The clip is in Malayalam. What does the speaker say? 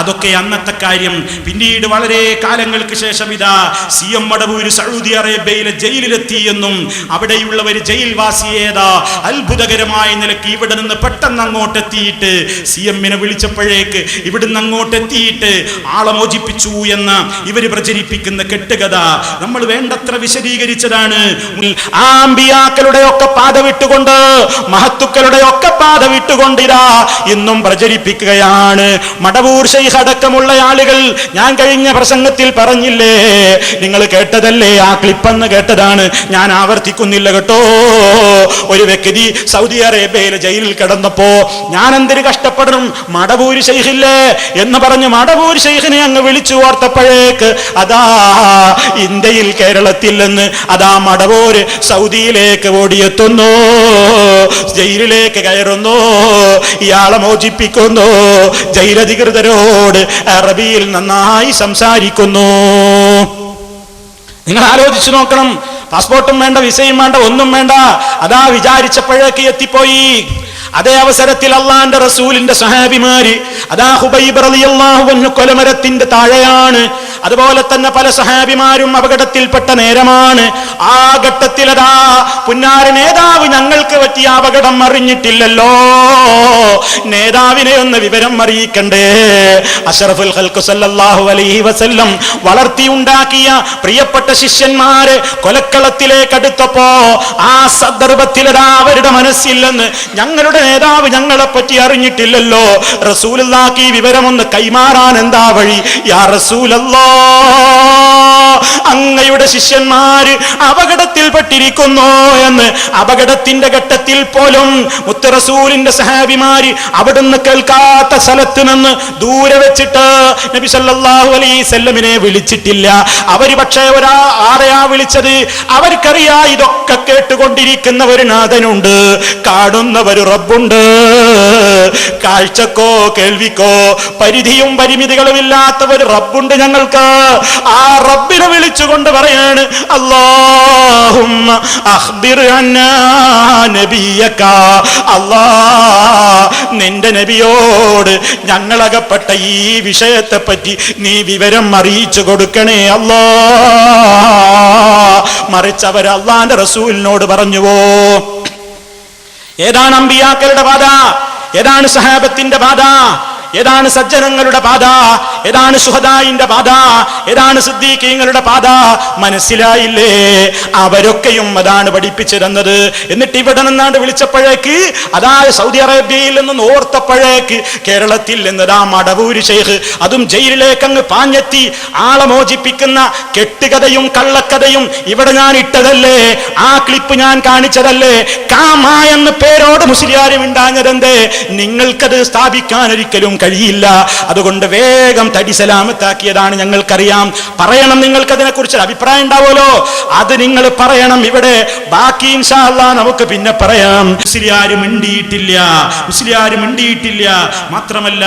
അതൊക്കെ അന്നത്തെ കാര്യം. പിന്നീട് വളരെ കാലങ്ങൾക്ക് ശേഷം ഇതാ സി എം മടവൂര് സൗദി അറേബ്യയിലെ ജയിലിലെത്തി എന്നും അവിടെയുള്ള അവിടെയുള്ളവർ ജയിൽവാസിയേതാ അത്ഭുതകരമായ നിലയ്ക്ക് ഇവിടെ നിന്ന് പെട്ടെന്ന് അങ്ങോട്ട് എത്തിയിട്ട് സി എമ്മിനെ വിളിച്ചപ്പോഴേക്ക് ഇവിടുന്ന് അങ്ങോട്ട് എത്തിയിട്ട് ആളെ എന്ന് ഇവർ പ്രചരിപ്പിക്കുന്ന കെട്ടുകഥ നമ്മൾ വേണ്ടത്ര വിശദീകരിച്ചതാണ്. ആംബിയാക്കളുടെ ഒക്കെ പാത വിട്ടുകൊണ്ട് മഹത്തുക്കളുടെ ഒക്കെ പാത വിട്ടുകൊണ്ട് ഇതാ ഇന്നും പ്രചരിപ്പിക്കുകയാണ് മടവൂർ ഷെയ്ഖ് അടക്കമുള്ള ആളുകൾ ഞാൻ കഴിഞ്ഞ പ്രസംഗത്തിൽ പറഞ്ഞില്ലേ? നിങ്ങൾ കേട്ടതല്ലേ? ആ ക്ലിപ്പെന്ന് കേട്ടതാണ്. ഞാൻ ആവർത്തിക്കുന്നില്ല കേട്ടോ. ഒരു വ്യക്തി സൗദി അറേബ്യയിലെ ജയിലിൽ കിടന്നപ്പോ ഞാൻ എന്തിനു കഷ്ടപ്പെടണം? മടവൂര് ഷെയ്ഖില്ലേ? എന്ന് പറഞ്ഞ് മടവൂർ ഷെയ്ഖിനെ അങ്ങ് വിളിച്ചു ഓർത്തപ്പോഴേക്ക് അതാ ഇന്ത്യയിൽ കേരളത്തിൽ നിന്ന് അതാ മടവൂര് സൗദിയിലേക്ക് ഓടിയെത്തുന്നു. ജയിലിലേക്ക് കയറുന്നു. ഇയാളെ മോചിപ്പിക്കുന്നു. ജയിലധികൃതരോട് അറബിയിൽ നന്നായി സംസാരിക്കുന്നു. നിങ്ങൾ ആലോചിച്ചു നോക്കണം. പാസ്പോർട്ടും വേണ്ട വിസയും വേണ്ട ഒന്നും വേണ്ട. അതാ വിചാരിച്ചപ്പോഴേക്ക് എത്തിപ്പോയി. അതേ അവസരത്തിൽ അള്ളാന്റെ റസൂലിന്റെ സഹാബിമാര് അതാ ഹുബൈബ് റളിയല്ലാഹു അൻഹു കൊലമരത്തിന്റെ താഴെയാണ് അതുപോലെ തന്നെ പല സഹാബിമാരും അപകടത്തിൽപ്പെട്ട നേരമാണ്. ആ ഘട്ടത്തിൽ അതാ പുന്നാര നേതാവ് ഞങ്ങൾക്ക് പറ്റിയ അപകടം അറിഞ്ഞിട്ടില്ലല്ലോ. നേതാവിനെ ഒന്ന് വിവരം അറിയിക്കണ്ടേ. അഷറഫുൽ സല്ലല്ലാഹു അലൈഹി വസല്ലം വളർത്തിയുണ്ടാക്കിയ പ്രിയപ്പെട്ട ശിഷ്യന്മാര് കൊലക്കളത്തിലേക്ക് അടുത്തപ്പോ ആ സന്ദർഭത്തിലതാ അവരുടെ മനസ്സില്ലെന്ന് ഞങ്ങളുടെ നേതാവ് ഞങ്ങളെ പറ്റി അറിഞ്ഞിട്ടില്ലല്ലോ റസൂലാക്കി വിവരമൊന്ന് കൈമാറാൻ എന്താ വഴി? യാ റസൂലല്ലാ അങ്ങയുടെ ശിഷ്യന്മാര് അപകടത്തിൽപ്പെട്ടിരിക്കുന്നു എന്ന് അപകടത്തിന്റെ ഘട്ടത്തിൽ പോലും മുത്തറസൂലിന്റെ സഹാബിമാര് അവിടുന്ന് കേൾക്കാത്ത സ്ഥലത്ത് നിന്ന് ദൂരെ വെച്ചിട്ട് നബി സല്ലല്ലാഹു അലൈഹി സല്ലമിനെ വിളിച്ചിട്ടില്ല. അവർ പക്ഷേ ഒരാ ആരെയാ വിളിച്ചത്? അവർക്കറിയാ ഇതൊക്കെ കേട്ടുകൊണ്ടിരിക്കുന്ന ഒരു നാഥനുണ്ട്. കാണുന്നവർ റബ്ബുണ്ട്. കാഴ്ചക്കോ കേൾവിക്കോ പരിധിയും പരിമിതികളും ഇല്ലാത്ത ഒരു റബ്ബുണ്ട് ഞങ്ങൾക്ക്. ആ റബ്ബിനെ വിളിച്ചുകൊണ്ട് പറയാണ് അഖ്ബിർ അന്നാ നബിയക അല്ലാ നിന്റെ നബിയോട് ഞങ്ങളകപ്പെട്ട ഈ വിഷയത്തെ പറ്റി നീ വിവരം അറിയിച്ചു കൊടുക്കണേ അല്ലാ മറിച്ച് അവർ അള്ളാന്റെ റസൂലിനോട് പറഞ്ഞുവോ ഏതാണ് അമ്പിയാക്കളുടെ പാത ഏതാണ് സഹാബത്തിന്റെ പാത ഏതാണ് സജ്ജനങ്ങളുടെ പാത? ഏതാണ് സുഹദായിന്റെ പാത? ഏതാണ് സിദ്ദീഖീങ്ങളുടെ പാത? മനസ്സിലായില്ലേ? അവരൊക്കെയും അതാണ് പഠിപ്പിച്ചു തന്നത് എന്നിട്ട് ഇവിടെ നിന്നാണ്ട് വിളിച്ചപ്പോഴേക്ക് അതാ സൗദി അറേബ്യയിൽ നിന്ന് ഓർത്തപ്പോഴേക്ക് കേരളത്തിൽ നിന്നതാ മടവൂര് ഷെയ്ഖ് അതും ജയിലിലേക്ക് അങ്ങ് പാഞ്ഞെത്തി. ആളെ മോചിപ്പിക്കുന്ന കെട്ടുകഥയും കള്ളക്കഥയും ഇവിടെ ഞാൻ ഇട്ടതല്ലേ? ആ ക്ലിപ്പ് ഞാൻ കാണിച്ചതല്ലേ? കാമ എന്ന പേരോട് മുസ്ലിയാരും ഉണ്ടാഞ്ഞതെന്തേ നിങ്ങൾക്കത് സ്ഥാപിക്കാൻ ഒരിക്കലും കഴിയില്ല. അതുകൊണ്ട് വേഗം തടി സലാമത്താക്കിയതാണ് ഞങ്ങൾക്കറിയാം. പറയണം നിങ്ങൾക്ക് അതിനെ കുറിച്ച് അഭിപ്രായം ഉണ്ടാവുമല്ലോ. അത് നിങ്ങൾ പറയണം ഇവിടെ. ബാക്കി ഇൻഷാ അല്ലാ നമുക്ക് പിന്നെ പറയാം. മുസ്ലിയാരും മിണ്ടിയിട്ടില്ല. മുസ്ലിയാരും മിണ്ടിയിട്ടില്ല. മാത്രമല്ല